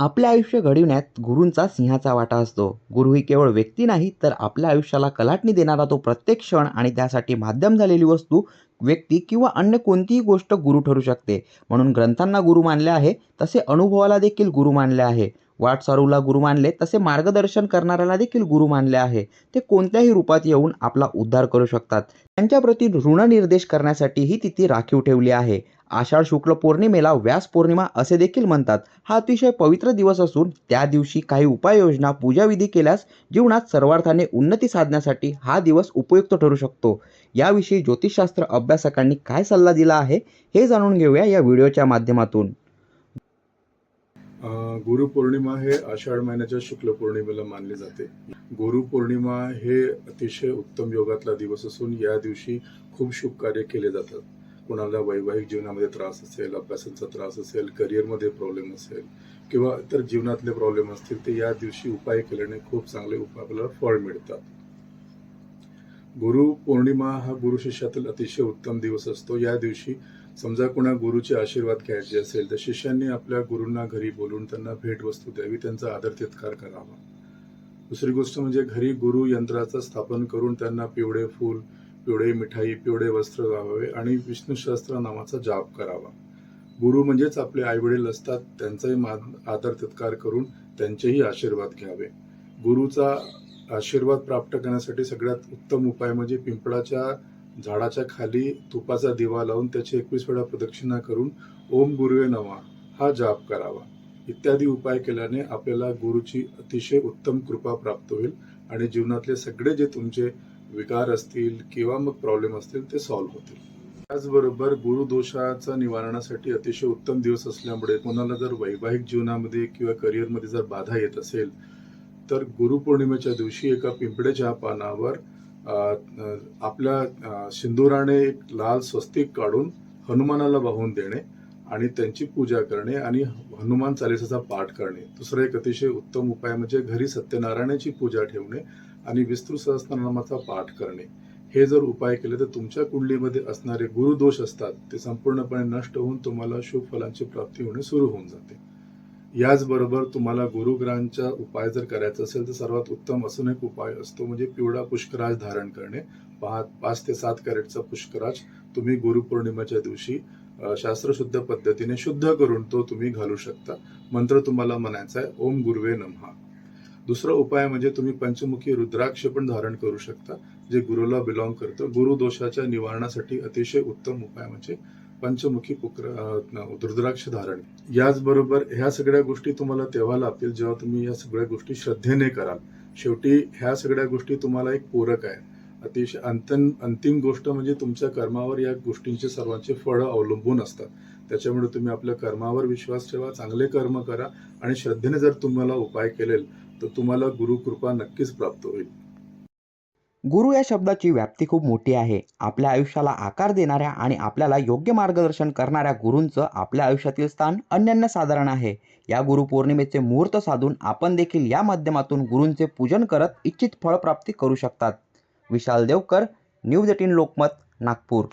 आपले आयुष्य घडविण्यात गुरूंचा सिंहाचा वाटा असतो. गुरु ही केवळ व्यक्ती नाही तर आपल्या आयुष्याला कलाटणी देणारा तो प्रत्येक क्षण आणि त्यासाठी माध्यम झालेली वस्तू व्यक्ती किंवा अन्य कोणतीही गोष्ट गुरु ठरू शकते. म्हणून ग्रंथांना गुरु मानले आहे तसे अनुभवाला देखील गुरु मानले आहे. वाटसारूला गुरु मानले तसे मार्गदर्शन करणाऱ्याला देखील गुरु मानले आहे. ते कोणत्याही रूपात येऊन आपला उद्धार करू शकतात. त्यांच्याप्रती ऋणनिर्देश करण्यासाठी ही तिथी राखीव ठेवली आहे. आषाढ शुक्ल पौर्णिमेला व्यास पौर्णिमा असे देखील म्हणतात. हा अतिशय पवित्र दिवस असून त्या दिवशी काही उपाययोजना पूजाविधी केल्यास जीवनात सर्वार्थाने उन्नती साधण्यासाठी हा दिवस उपयुक्त ठरू शकतो. याविषयी ज्योतिषशास्त्र अभ्यासकांनी काय सल्ला दिला आहे हे जाणून घेऊया या व्हिडिओच्या माध्यमातून. गुरुपौर्णिमा हे आषाढ महिन्याच्या शुक्ल पौर्णिमेला मानले जाते. गुरुपौर्णिमा हे अतिशय उत्तम योगातला दिवस असून या दिवशी खूप शुभ कार्य केले जातात. कोणाला वैवाहिक जीवनामध्ये त्रास असेल अभ्यासाचा त्रास असेल करिअरमध्ये प्रॉब्लेम असेल किंवा इतर जीवनातले प्रॉब्लेम असतील ते या दिवशी उपाय केल्याने खूप चांगले उपाय आपल्याला फळ मिळतात. गुरु पौर्णिमा हा गुरु शिष्यातील अतिशय उत्तम दिवस असतो. या दिवशी समजा कोणा गुरुचे आशीर्वाद घ्यायचे असेल तर शिष्यांनी आपल्या गुरूंना घरी बोलून त्यांना भेटवस्तू द्यावी त्यांचा आदर तितकार करावा. दुसरी गोष्ट म्हणजे घरी गुरु यंत्राचं स्थापन करून त्यांना पिवळे फूल पिवळे मिठाई पिवळे वस्त्र लावावे आणि विष्णू नावाचा जाप करावा. गुरु म्हणजेच आपले आईवडील असतात त्यांचाही मान आदर तितकार करून त्यांचेही आशीर्वाद घ्यावे. गुरुचा आशीर्वाद प्राप्त करण्यासाठी सगळ्यात उत्तम उपाय म्हणजे पिंपळाच्या झाडाच्या खाली तुपाचा दिवा लावून त्याची एकवीस वेळा प्रदक्षिणा करून ओम गुरुवे नवा हा जाप करावा. इत्यादी उपाय केल्याने आपल्याला गुरुची अतिशय उत्तम कृपा प्राप्त होईल आणि जीवनातले सगळे जे तुमचे विकार असतील किंवा मग प्रॉब्लेम असतील ते सॉल्व्ह होतील. त्याचबरोबर गुरुदोषाचा निवारणासाठी अतिशय उत्तम दिवस असल्यामुळे कोणाला जर वैवाहिक जीवनामध्ये किंवा करिअरमध्ये जर बाधा येत असेल तर गुरुपौर्णिमेच्या दिवशी एका पिंपळेच्या पानावर आपल्या सिंदुराने एक लाल स्वस्तिक काढून हनुमानाला वाहून देणे आणि त्यांची पूजा करणे आणि हनुमान चालिसाचा पाठ करणे. दुसरा एक अतिशय उत्तम उपाय म्हणजे घरी सत्यनारायणाची पूजा ठेवणे आणि विस्तृत सहस्त्रनामाचा पाठ करणे. हे जर उपाय केले तर तुमच्या कुंडलीमध्ये असणारे गुरुदोष असतात ते संपूर्णपणे नष्ट होऊन तुम्हाला शुभ फलांची प्राप्ती होणे सुरू होऊन जाते. याचबरोबर तुम्हाला गुरुग्रहांचा उपाय जर करायचा असेल तर सर्वात उत्तम असून एक उपाय असतो म्हणजे पिवळा पुष्कराज धारण करणे. पाच पाच ते सात कॅरेटचा पुष्कराज तुम्ही गुरुपौर्णिमेच्या दिवशी शास्त्रशुद्ध पद्धतीने शुद्ध करून तो तुम्ही घालू शकता. मंत्र तुम्हाला म्हणायचा आहे ओम गुरुवे नमहा. दुसरा उपाय म्हणजे तुम्ही पंचमुखी रुद्राक्ष पण धारण करू शकता जे गुरुला बिलॉंग करतं. गुरु दोषाच्या निवारणासाठी अतिशय उत्तम उपाय म्हणजे पंचमुखी पुक्र दुर्द्राक्ष रुद्राक्ष धारण. याचबरोबर ह्या सगळ्या गोष्टी तुम्हाला तेव्हा लाभतील जेव्हा तुम्ही या सगळ्या गोष्टी श्रद्धेने कराल. शेवटी ह्या सगळ्या गोष्टी तुम्हाला एक पूरक आहे. अतिशय अंतिम अंतिम गोष्ट म्हणजे तुमच्या कर्मावर या गोष्टींचे सर्वांचे फळं अवलंबून असतात. त्याच्यामुळे तुम्ही आपल्या कर्मावर विश्वास ठेवा चांगले कर्म करा आणि श्रद्धेने जर तुम्हाला उपाय केलेल तर तुम्हाला गुरुकृपा नक्कीच प्राप्त होईल. गुरु या शब्दाची व्याप्ती खूप मोठी आहे. आपल्या आयुष्याला आकार देणाऱ्या आणि आपल्याला योग्य मार्गदर्शन करणाऱ्या गुरूंचं आपल्या आयुष्यातील स्थान अनन्यसाधारण आहे. या गुरुपौर्णिमेचे मुहूर्त साधून आपण देखील या माध्यमातून गुरूंचे पूजन करत इच्छित फळप्राप्ती करू शकतात. Vishal Devkar news eighteen Lokmat Nagpur.